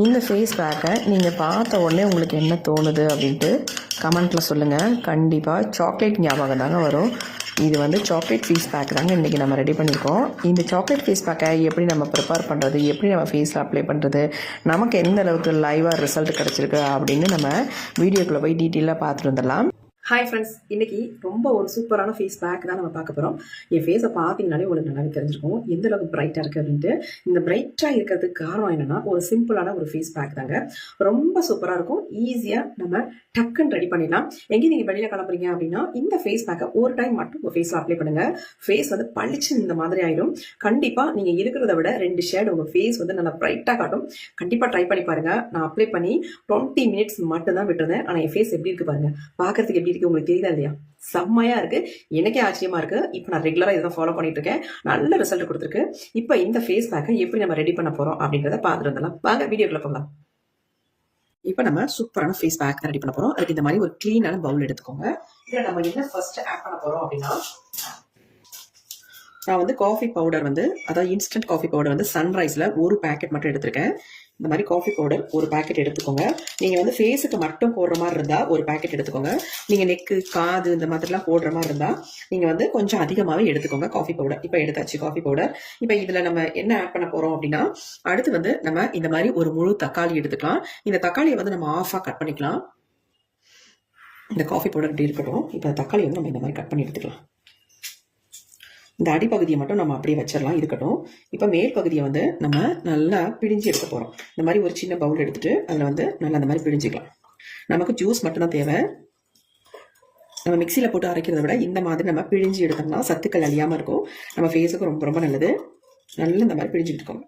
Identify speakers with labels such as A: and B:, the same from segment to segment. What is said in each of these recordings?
A: இந்த ஃபேஸ் பேக்கை நீங்கள் பார்த்த உடனே உங்களுக்கு என்ன தோணுது அப்படின்ட்டு கமெண்ட்டில் சொல்லுங்கள் கண்டிப்பாக சாக்லேட் ஞாபகம் தாங்க வரும். இது வந்து சாக்லேட் ஃபேஸ் பேக் தாங்க இன்றைக்கி நம்ம ரெடி பண்ணியிருக்கோம். இந்த சாக்லேட் ஃபேஸ் பேக்கை எப்படி நம்ம ப்ரிப்பேர் பண்ணுறது எப்படி நம்ம ஃபேஸில் அப்ளை பண்ணுறது நமக்கு எந்த அளவுக்கு லைவாக ரிசல்ட் கிடச்சிருக்கு அப்படின்னு நம்ம வீடியோக்குள்ளே போய் டீட்டெயிலாக பார்த்துட்டு வந்துடலாம்.
B: ஹாய் ஃப்ரெண்ட்ஸ் இன்றைக்கி ரொம்ப ஒரு சூப்பரான ஃபேஸ் பேக் தான் நம்ம பார்க்க போகிறோம் என் ஃபேஸை பார்த்தீங்கனாலே உங்களுக்கு நல்லாவே தெரிஞ்சிருக்கும். எந்த அளவுக்கு பிரைட்டாக இருக்குது அப்படின்ட்டு. இந்த பிரைட்டாக இருக்கிறதுக்கு காரணம் என்னென்னா ஒரு சிம்பிளான ஒரு ஃபேஸ் பேக் தாங்க. ரொம்ப சூப்பராக இருக்கும். ஈஸியாக நம்ம டக்குன்னு ரெடி பண்ணிடலாம். எங்கேயும் நீங்கள் வெளியில் கிளம்புறீங்க அப்படின்னா இந்த ஃபேஸ் பேக்கை ஒரு டைம் மட்டும் உங்கள் ஃபேஸில் அப்ளை பண்ணுங்கள் ஃபேஸ் வந்து பளிச்சு இந்த மாதிரி ஆயிடும். கண்டிப்பாக நீங்கள் இருக்கிறத விட ரெண்டு ஷேடு உங்கள் ஃபேஸ் வந்து நல்லா பிரைட்டாக காட்டும். கண்டிப்பாக ட்ரை பண்ணி பாருங்கள் நான் அப்ளை பண்ணி டுவெண்ட்டி மினிட்ஸ் மட்டும் தான் விட்டுருந்தேன். ஆனால் என் ஃபேஸ் எப்படி இருக்கு பாருங்க. பார்க்கறதுக்கு எப்படி இருக்கு உங்களுக்கு தெரியுதா இல்லையா? செம்மையா இருக்கு. எனக்கே ஆச்சரியமா இருக்கு. இப்போ நான் ரெகுலரா இதை ஃபாலோ பண்ணிட்டு இருக்கேன். நல்ல ரிசல்ட் கொடுத்துருக்கு. இப்போ இந்த ஃபேஸ் பேக்கை எப்படி நம்ம ரெடி பண்ண போறோம் அப்படின்றத பார்த்துட்டு வந்துடலாம். வாங்க வீடியோக்குள்ள போகலாம். இப்போ நம்ம சூப்பரான ஃபேஸ் பேக் ரெடி பண்ண போறோம். அதுக்கு இந்த மாதிரி ஒரு க்ளீனான பவுல் எடுத்துக்கோங்க. இதில் நம்ம என்ன ஃபர்ஸ்ட் ஆட் பண்ண போறோம் அப்படின்னா நான் வந்து காஃபி பவுடர் வந்து அதாவது இன்ஸ்டன்ட் காஃபி பவுடர் வந்து சன்ரைஸில் ஒரு பேக்கெட் மட்டும் எடுத்திருக்கேன். இந்த மாதிரி காஃபி பவுடர் ஒரு பேக்கெட் எடுத்துக்கோங்க. நீங்கள் வந்து ஃபேஸுக்கு மட்டும் போடுற மாதிரி இருந்தால் ஒரு பேக்கெட் எடுத்துக்கோங்க. நீங்கள் நெக்கு காது இந்த மாதிரிலாம் போடுற மாதிரி இருந்தால் நீங்கள் வந்து கொஞ்சம் அதிகமாகவே எடுத்துக்கோங்க காஃபி பவுடர் இப்போ எடுத்தாச்சு காஃபி பவுடர் இப்போ இதில் நம்ம என்ன ஆட் பண்ண போகிறோம் அப்படின்னா அடுத்து வந்து நம்ம இந்த மாதிரி ஒரு முழு தக்காளி எடுத்துக்கலாம். இந்த தக்காளியை வந்து நம்ம ஆஃபாக கட் பண்ணிக்கலாம். இந்த காஃபி பவுடர் இப்படி இருக்கட்டும். இப்போ தக்காளி வந்து நம்ம இந்த மாதிரி கட் பண்ணி எடுத்துக்கலாம். இந்த அடிப்பகுதியை மட்டும் நம்ம அப்படியே வச்சிடலாம் இருக்கட்டும். இப்போ மேல் பகுதியை வந்து நம்ம நல்லா பிழிஞ்சு எடுக்க போகிறோம் இந்த மாதிரி ஒரு சின்ன பவுல் எடுத்துகிட்டு அதில் வந்து நல்லா அந்த மாதிரி பிழிஞ்சிக்கலாம். நமக்கு ஜூஸ் மட்டும்தான் தேவை. நம்ம மிக்சியில் போட்டு அரைக்கிறத விட இந்த மாதிரி நம்ம பிழிஞ்சு எடுத்தோம்னா சத்துக்கள் அழியாமல் இருக்கும். நம்ம ஃபேஸுக்கு ரொம்ப ரொம்ப நல்லது. நல்லா இந்த மாதிரி பிழிஞ்சு இருக்கோம்.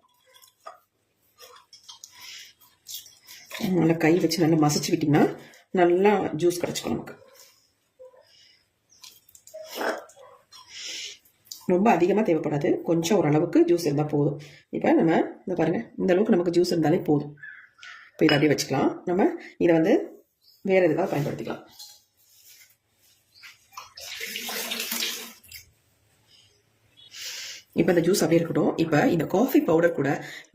B: நல்லா கை வச்சு நல்லா மசிச்சு விட்டிங்கன்னா நல்லா ஜூஸ் கிடச்சிக்கும் நமக்கு. ரொம்ப அதிகமாக தேவைப்படாது. கொஞ்சம் ஓரளவுக்கு ஜூஸ் இருந்தால் போதும். இப்போ நம்ம இந்த பாருங்கள் இந்த அளவுக்கு நமக்கு ஜூஸ் இருந்தாலே போதும். இப்போ இதை அப்படியே வச்சுக்கலாம். நம்ம இதை வந்து வேறு எதுக்காக பயன்படுத்திக்கலாம். இப்போ இந்த ஜூஸ் அப்படியே இருக்கட்டும். இப்போ இந்த காஃபி பவுடர் கூட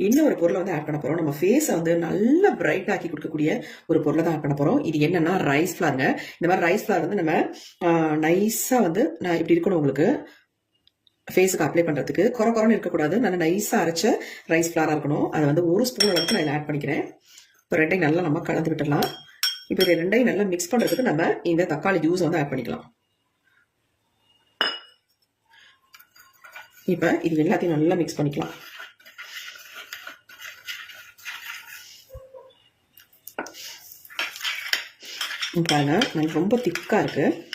B: இன்னொரு பொருளை வந்து ஆட் பண்ண போகிறோம் நம்ம ஃபேஸை வந்து நல்லா பிரைட் ஆக்கி கொடுக்கக்கூடிய ஒரு பொருளை தான் ஆட் பண்ண போகிறோம் இது என்னன்னா ரைஸ் ஃப்ளாருங்க இந்த மாதிரி ரைஸ் ஃப்ளார் வந்து நம்ம நைஸாக வந்து நான் இப்படி இருக்கணும் உங்களுக்கு. ஃபேஸுக்கு அப்ளை பண்ணுறதுக்கு குறை குறன்னு இருக்கக்கூடாது. நல்லா நைஸாக அரைச்ச ரைஸ் ஃப்ளாராக இருக்கணும். அதை வந்து ஒரு ஸ்பூன் அளவுக்கு நான் இதில் ஆட் பண்ணிக்கிறேன். இப்போ ரெண்டையும் நல்லா நம்ம கலந்து விட்டுடலாம். இப்போ இது ரெண்டையும் நல்லா மிக்ஸ் பண்ணுறதுக்கு நம்ம இந்த தக்காளி ஜூஸ் வந்து ஆட் பண்ணிக்கலாம். இப்போ இது எல்லாத்தையும் நல்லா மிக்ஸ் பண்ணிக்கலாம். பாருங்க நல்லா ரொம்ப திக்காக இருக்குது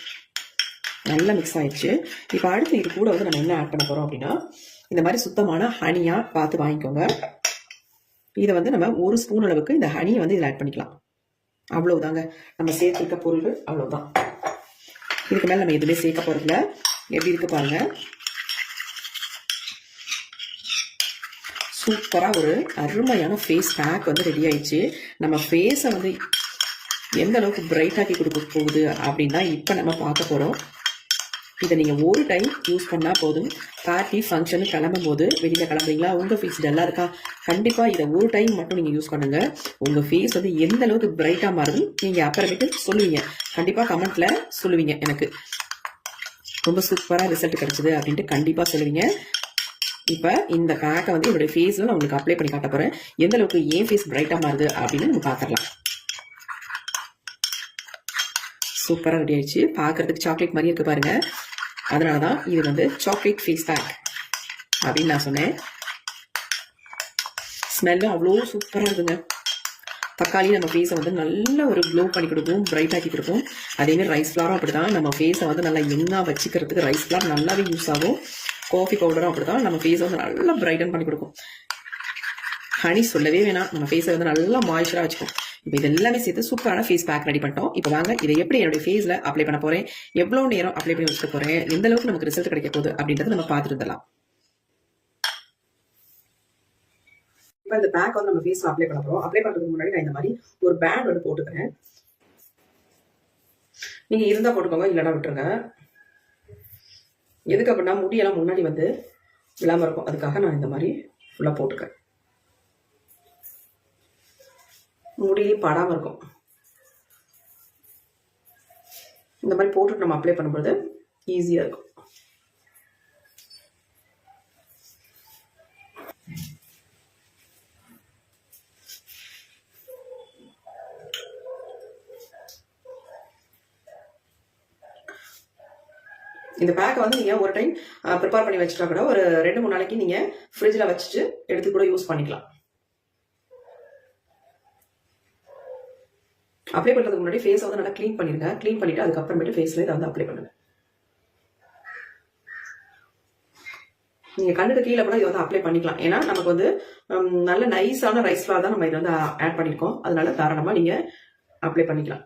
B: நல்லா மிக்ஸ் ஆயிடுச்சு. இப்போ அடுத்து இது கூட வந்து நம்ம என்ன ஆட் பண்ண போகிறோம் அப்படின்னா இந்த மாதிரி சுத்தமான ஹனியாக பார்த்து வாங்கிக்கோங்க. இதை வந்து நம்ம ஒரு ஸ்பூன் அளவுக்கு இந்த ஹனியை வந்து இதில் ஆட் பண்ணிக்கலாம். அவ்வளவுதாங்க. நம்ம சேர்த்துருக்க பொருள் அவ்வளோதான் இதுக்கு மேலே நம்ம எதுவுமே சேர்க்க போகிறதில்ல எப்படி இருக்கு பாருங்க. சூப்பராக ஒரு அருமையான ஃபேஸ் பேக் வந்து ரெடி ஆயிடுச்சு. நம்ம ஃபேஸை வந்து எந்த அளவுக்கு பிரைட் ஆக்கி கொடுக்க போகுது அப்படின்னா இப்போ நம்ம பார்க்க போகிறோம் இதை நீங்கள் ஒரு டைம் யூஸ் பண்ணால் போதும். பார்ட்டி ஃபங்க்ஷனு கிளம்பும் போது வெளியில் கிளம்புறீங்களா? உங்கள் ஃபேஸ் டல்லாக இருக்கா? கண்டிப்பாக இதை ஒரு டைம் மட்டும் நீங்கள் யூஸ் பண்ணுங்கள் உங்கள் ஃபேஸ் வந்து எந்த அளவுக்கு பிரைட்டாக மாறுது நீங்கள் அப்புறமேட்டு சொல்லுவீங்க. கண்டிப்பாக கமெண்ட்டில் சொல்லுவீங்க எனக்கு. ரொம்ப சூப்பராக ரிசல்ட் கிடச்சிது அப்படின்ட்டு கண்டிப்பாக சொல்லுவீங்க. இப்போ இந்த பேக்கை வந்து என்னுடைய ஃபேஸில் நான் உங்களுக்கு அப்ளை பண்ணி காட்ட போகிறேன் எந்த அளவுக்கு ஏன் ஃபேஸ் பிரைட்டாக மாறுது அப்படின்னு நம்ம பார்த்துடலாம். சூப்பராக ரெடி ஆயிடுச்சு. பார்க்கறதுக்கு சாக்லேட் மாதிரி இருக்கு பாருங்க. அதனால தான் இது வந்து சாக்லேட் ஃபேஸ் பேக் அப்படின்னு நான் சொன்னேன். ஸ்மெல்லும் அவ்வளோ சூப்பராக இருக்குங்க. தக்காளி நம்ம ஃபேஸை வந்து நல்ல ஒரு க்ளோ பண்ணி கொடுக்கும் பிரைட் ஆக்கி கொடுக்கும். அதேமாதிரி ரைஸ் ஃப்ளாரும் அப்படி தான் நம்ம ஃபேஸை வந்து நல்லா எங்காக வச்சுக்கிறதுக்கு ரைஸ் ஃப்ளார் நல்லாவே யூஸ் ஆகும். காஃபி பவுடரும் அப்படி தான் நம்ம ஃபேஸை வந்து நல்லா பிரைட்டன் பண்ணி கொடுக்கும். ஹனி சொல்லவே வேணாம். நம்ம ஃபேஸை வந்து நல்லா மாய்ச்சராக வச்சுக்கும் இப்போ இது எல்லாமே சேர்த்து சூப்பரான ஃபேஸ் பேக் ரெடி பண்ணிட்டோம். இப்போ வாங்க இதை எப்படி என்னுடைய ஃபேஸில் அப்ளை பண்ண போகிறேன் எவ்வளோ நேரம் அப்ளை பண்ணி வச்சுக்க போகிறேன் எந்த அளவுக்கு நமக்கு ரிசல்ட் கிடைக்க போகுது அப்படின்றத நம்ம பார்த்துருந்தலாம் இப்போ இந்த பேக் வந்து நம்ம ஃபேஸ்ல அப்ளை பண்ண போகிறோம் அப்ளை பண்ணுறதுக்கு முன்னாடி நான் இந்த மாதிரி ஒரு பேண்ட் வந்து போட்டுக்கிறேன். நீங்கள் இருந்தால் போட்டுக்கோங்க இல்லைன்னா விட்டுருங்க. எதுக்கு அப்படின்னா முடியெல்லாம் முன்னாடி வந்து இல்லாமல் இருக்கும். அதுக்காக நான் இந்த மாதிரி ஃபுல்லாக போட்டுக்கிறேன். முடியிலே படாமல் இருக்கும். இந்த மாதிரி போட்டுட்டு நம்ம அப்ளை பண்ணும்போது ஈஸியாக இருக்கும். இந்த பேக்கை வந்து நீங்கள் ஒரு டைம் ப்ரிப்பேர் பண்ணி வச்சுட்டா கூட ஒரு ரெண்டு மூணு நாளைக்கு நீங்கள் ஃப்ரிட்ஜில் வச்சுட்டு எடுத்து கூட யூஸ் பண்ணிக்கலாம். அப்ளை பண்ணுறதுக்கு முன்னாடி ஃபேஸை வந்து நல்லா க்ளீன் பண்ணிடுங்க க்ளீன் பண்ணிவிட்டு அதுக்கப்புறமேட்டு ஃபேஸில் இதை வந்து அப்ளை பண்ணுங்கள் நீங்கள் கண்ணுக்கு கீழே கூட இதை வந்து அப்ளை பண்ணிக்கலாம். ஏன்னா நமக்கு வந்து நல்ல நைஸான ரைஸ் ஃப்ளார் தான் நம்ம இதை வந்து ஆட் பண்ணியிருக்கோம் அதனால தாராளமாக நீங்கள் அப்ளை பண்ணிக்கலாம்.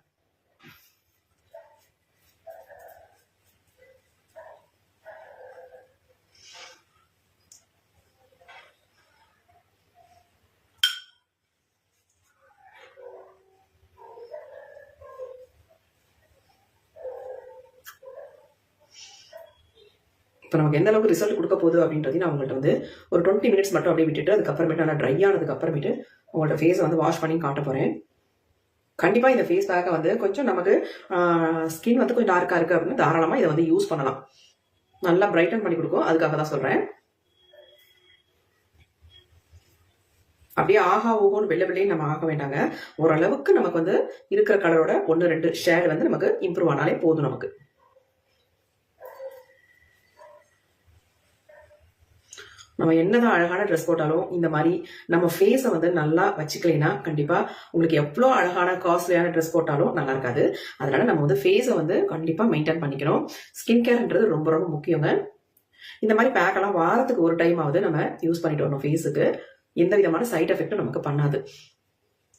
B: இப்போ நமக்கு எந்த அளவுக்கு ரிசல்ட் கொடுக்க போகுது அப்படின்றதையும் நான் உங்கள்கிட்ட வந்து ஒரு டுவெண்ட்டி மினிட்ஸ் மட்டும் அப்படியே விட்டுட்டு அதுக்கப்புறமேட்டு நல்லா ட்ரை ஆனதுக்கு அப்புறமேட்டு உங்களோட ஃபேஸை வந்து வாஷ் பண்ணி காட்ட போகிறேன் கண்டிப்பாக இந்த ஃபேஸ் பேக்கை வந்து கொஞ்சம் நமக்கு ஸ்கின் வந்து கொஞ்சம் டார்க்காக இருக்குது அப்படின்னு தாராளமாக இதை வந்து யூஸ் பண்ணலாம். நல்லா பிரைட்டன் பண்ணி கொடுக்கும். அதுக்காக தான் சொல்கிறேன் அப்படியே ஆஹா ஓஹோன்னு வெள்ளை வெள்ளையும் நம்ம ஆக வேண்டாங்க. ஓரளவுக்கு நமக்கு வந்து இருக்கிற கலரோட ஒன்று ரெண்டு ஷேட் வந்து நமக்கு இம்ப்ரூவ் ஆனாலே போதும் நமக்கு. நம்ம என்னதான் அழகான ட்ரெஸ் போட்டாலும் இந்த மாதிரி நம்ம ஃபேஸை வந்து நல்லா வச்சுக்கலைன்னா கண்டிப்பா உங்களுக்கு எவ்வளோ அழகான காஸ்ட்லியான ட்ரெஸ் போட்டாலும் நல்லா இருக்காது. அதனால நம்ம வந்து ஃபேஸை வந்து கண்டிப்பா மெயின்டைன் பண்ணிக்கணும். ஸ்கின் கேர்ன்றது ரொம்ப ரொம்ப முக்கியங்க. இந்த மாதிரி பேக்கெல்லாம் வாரத்துக்கு ஒரு டைம் ஆகுது நம்ம யூஸ் பண்ணிட்டு வரணும் ஃபேஸுக்கு எந்த விதமான சைட் எஃபெக்ட்டும் நமக்கு பண்ணாது.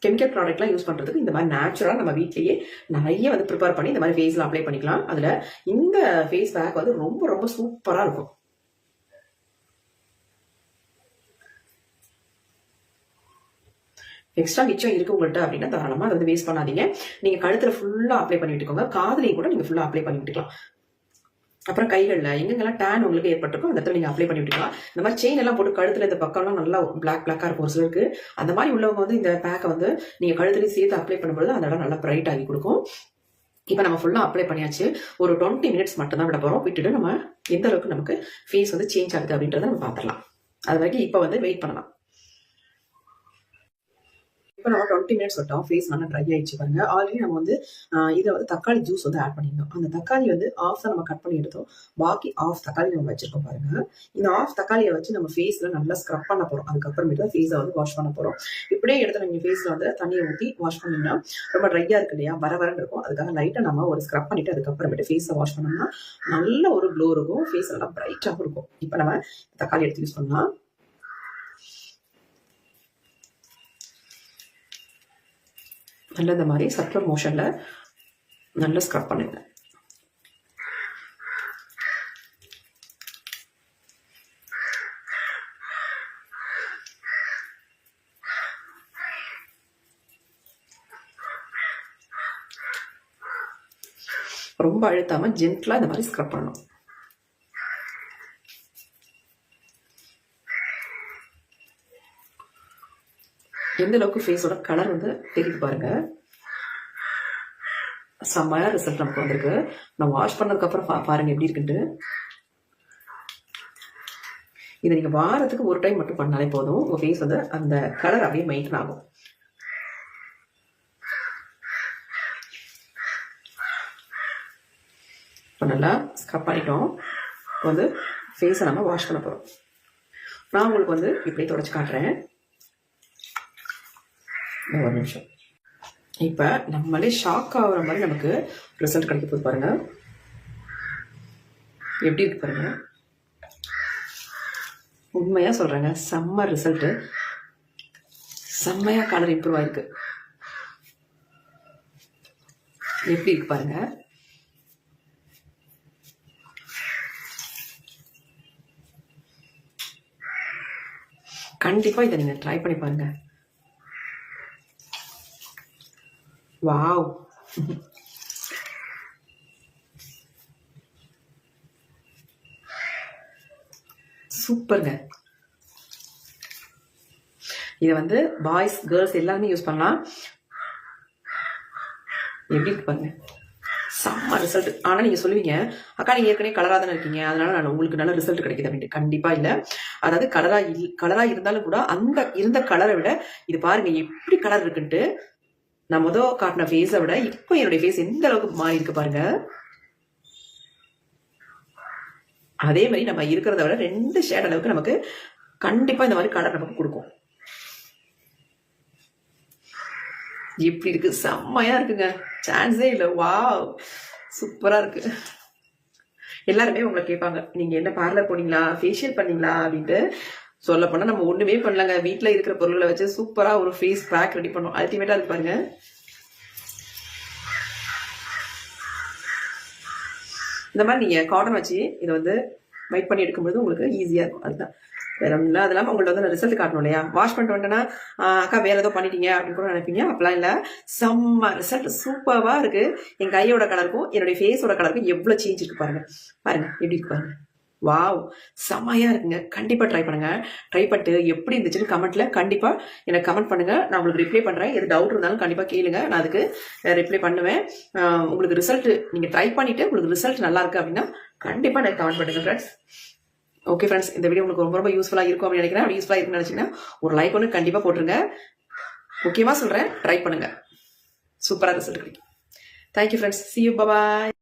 B: கெமிக்கல் ப்ராடக்ட்லாம் யூஸ் பண்ணுறதுக்கு இந்த மாதிரி நேச்சுரலாக நம்ம வீட்லேயே நிறைய வந்து ப்ரிப்பேர் பண்ணி இந்த மாதிரி ஃபேஸில் அப்ளை பண்ணிக்கலாம். அதில் இந்த ஃபேஸ் பேக் வந்து ரொம்ப ரொம்ப சூப்பராக இருக்கும். எக்ஸ்ட்ரா மிச்சம் இருக்கு உங்கள்கிட்ட அப்படின்னா தாராளமாக அதை வந்து வேஸ்ட் பண்ணாதீங்க. நீங்க கழுத்துல ஃபுல்லா அப்ளை பண்ணி விட்டுக்கோங்க. காதுலையும் கூட நீங்க ஃபுல்லா அப்ளை பண்ணி விட்டுக்கலாம். அப்புறம் கைகளில் எங்கெங்கெல்லாம் டேன் உங்களுக்கு ஏற்பட்டிருக்கோ அந்த இடத்துல நீங்கள் அப்ளை பண்ணி விட்டுக்கலாம். இந்த மாதிரி செயின் எல்லாம் போட்டு கழுத்தில் இந்த பக்கம்லாம் நல்லா பிளாக் பிளாக்காக இருக்கும். ஒரு சிலருக்கு அந்த மாதிரி உள்ளவங்க வந்து இந்த பேக்கை வந்து நீங்கள் கழுத்துலேயும் சேர்த்து அப்ளை பண்ணும்போது அந்த இடம் நல்லா பிரைட் ஆகி கொடுக்கும். இப்போ நம்ம ஃபுல்லாக அப்ளை பண்ணியாச்சு. ஒரு டுவெண்ட்டி மினிட்ஸ் மட்டும் தான் விட போகிறோம் விட்டுட்டு நம்ம எந்த அளவுக்கு நமக்கு ஃபேஸ் வந்து சேஞ்ச் ஆகுது அப்படின்றத நம்ம பார்த்துடலாம். அது வரைக்கும் இப்போ வந்து வெயிட் பண்ணலாம். இப்போ நம்ம டுவெண்ட்டி மினிட்ஸ் விட்டோம் ஃபேஸ் நல்லா ட்ரை ஆயிடுச்சு பாருங்க. ஆல்ரெடி நம்ம வந்து இதை வந்து தக்காளி ஜூஸ் வந்து ஆட் பண்ணியிருந்தோம் அந்த தக்காளி வந்து ஆஃப் தான் நம்ம கட் பண்ணி எடுத்தோம். பாக்கி ஆஃப் தக்காளி நம்ம வச்சிருக்கோம் பாருங்க. இந்த ஆஃப் தக்காளியை வச்சு நம்ம ஃபேஸில் நல்லா ஸ்க்ரப் பண்ண போகிறோம் அதுக்கப்புறமேட்டு தான் ஃபேஸை வந்து வாஷ் பண்ண போகிறோம் இப்படியே எடுத்து நீங்கள் ஃபேஸில் வந்து தண்ணியை ஊற்றி வாஷ் பண்ணிங்கன்னா ரொம்ப ட்ரையாக இருக்கு இல்லையா? வர வரன்னு இருக்கும். அதுக்காக லைட்டாக நம்ம ஒரு ஸ்க்ரப் பண்ணிட்டு அதுக்கப்புறமேட்டு ஃபேஸை வாஷ் பண்ணோம்னா நல்ல ஒரு க்ளோ இருக்கும். ஃபேஸ் நல்லா பிரைட்டாகவும் இருக்கும். இப்போ நம்ம தக்காளி எடுத்து யூஸ் பண்ணலாம். நல்ல இந்த மாதிரி சர்க்குலர் மோஷனில் நல்லா ஸ்க்ரப் பண்ணுங்க ரொம்ப அழுத்தாம ஜென்ட்லா இந்த மாதிரி ஸ்க்ரப் பண்ணணும். எந்த அளவுக்கு ஃபேஸோட கலர் வந்து தெரியுது பாருங்க. செம்மையான ரிசல்ட் நமக்கு வந்திருக்கு. நான் வாஷ் பண்ணதுக்கு அப்புறம் பா- பாருங்க எப்படி இருக்குன்ட்டு. இதை நீங்க வாரத்துக்கு ஒரு டைம் மட்டும் பண்ணாலே போதும். உங்க ஃபேஸ் வந்து அந்த கலர் அப்படியே மெயின்டைன் ஆகும். இப்போ நல்லா ஸ்க்ரப் பண்ணிட்டோம். இப்போ வந்து ஃபேஸை நம்ம வாஷ் பண்ண போகிறோம் நான் உங்களுக்கு வந்து இப்படி தொடச்சி காட்டுறேன். ஒரு நிமிஷம். இப்போ நம்மளே ஷாக் ஆகுற மாதிரி நமக்கு ரிசல்ட் கிடைக்க போது பாருங்க. எப்படி இருக்கு பாருங்க. உண்மையாக சொல்கிறேங்க செம்ம ரிசல்ட்டு செம்மையாக கலர் இம்ப்ரூவ் ஆயிருக்கு. எப்படி இருக்கு பாருங்க. கண்டிப்பாக இதை நீங்கள் ட்ரை பண்ணி பாருங்க. வாவ் சூப்பருங்க இதை வந்து பாய்ஸ் கேர்ள்ஸ் எல்லாருமே யூஸ் பண்ணலாம். எப்படி பாருங்க. செம்ம ரிசல்ட் ஆனா நீங்க சொல்லுவீங்க அக்கா நீங்க ஏற்கனவே கலராக தானே இருக்கீங்க. அதனால நான் உங்களுக்கு நல்ல ரிசல்ட் கிடைக்குது அப்படின்ட்டு. கண்டிப்பா இல்ல. அதாவது கலரா இல் கலரா இருந்தாலும் கூட அந்த இருந்த கலரை விட இது பாருங்க எப்படி கலர் இருக்குன்ட்டு நான் முதல் காட்டின ஃபேஸை விட இப்போ என்னுடைய ஃபேஸ் எந்த அளவுக்கு மாறி இருக்கு பாருங்க. அதே மாதிரி நம்ம இருக்கிறத விட ரெண்டு ஷேட் அளவுக்கு நமக்கு கண்டிப்பா இந்த மாதிரி கலர் நமக்கு கொடுக்கும். எப்படி இருக்கு. செம்மையா இருக்குங்க. சான்ஸே இல்லை. வாவ் சூப்பரா இருக்கு. எல்லாருமே உங்களை கேட்பாங்க. நீங்க என்ன பார்லர் போனீங்களா? ஃபேஷியல் பண்ணீங்களா? அப்படின்ட்டு. சொல்ல போனா நம்ம ஒண்ணுமே பண்ணலங்க. வீட்டில் இருக்கிற பொருள்களை வச்சு சூப்பரா ஒரு ஃபேஸ் பேக் ரெடி பண்ணோம் அல்டிமேட்டா இருக்கு பாருங்க. இந்த மாதிரி நீங்க காட்டன் வச்சு இதை வந்து வெயிட் பண்ணி எடுக்கும்போது உங்களுக்கு ஈஸியா இருக்கும். அதுதான். வேற ஒன்றும் அதெல்லாம் உங்கள்ட்ட வந்து ரிசல்ட் காட்டணும் இல்லையா? வாஷ் பண்ணிட்டு வந்துட்டேன்னா அக்கா வேற ஏதோ பண்ணிட்டீங்க அப்படின்னு கூட நினைப்பீங்க. அப்பெல்லாம் இல்லை. செம்ம ரிசல்ட் சூப்பராக இருக்கு. என் கையோட கலருக்கும் என்னுடைய ஃபேஸோட கலருக்கும் எவ்வளோ சேஞ்ச் இருக்கு பாருங்க. பாருங்க எப்படி இருக்கு பாருங்க. வாவ்! செம்மையாக இருக்குங்க. கண்டிப்பா ட்ரை பண்ணுங்க. ட்ரை பண்ணிட்டு எப்படி இருந்துச்சுன்னு கமெண்ட்ல கண்டிப்பா எனக்கு கமெண்ட் பண்ணுங்க. நான் உங்களுக்கு ரிப்ளை பண்றேன். எது டவுட் இருந்தாலும் கண்டிப்பா கேளுங்க. நான் அதுக்கு ரிப்ளை பண்ணுவேன். உங்களுக்கு ரிசல்ட் நீங்க ட்ரை பண்ணிட்டு உங்களுக்கு ரிசல்ட் நல்லா இருக்கு அப்படின்னா கண்டிப்பா எனக்கு கமெண்ட் பண்ணுங்க ஃப்ரெண்ட்ஸ் ஓகே ஃப்ரெண்ட்ஸ் இந்த வீடியோ உங்களுக்கு ரொம்ப ரொம்ப யூஸ்ஃபுல்லா இருக்கும் அப்படின்னு நினைக்கிறேன். அப்படி யூஸ்ஃபுல்லா இருக்குன்னு நினைச்சீங்கன்னா ஒரு லைக் ஒன்று கண்டிப்பா போட்டுருங்க. முக்கியமா சொல்றேன் ட்ரை பண்ணுங்க. சூப்பரா ரிசல்ட் கிடைக்கும். Thank you friends see you bye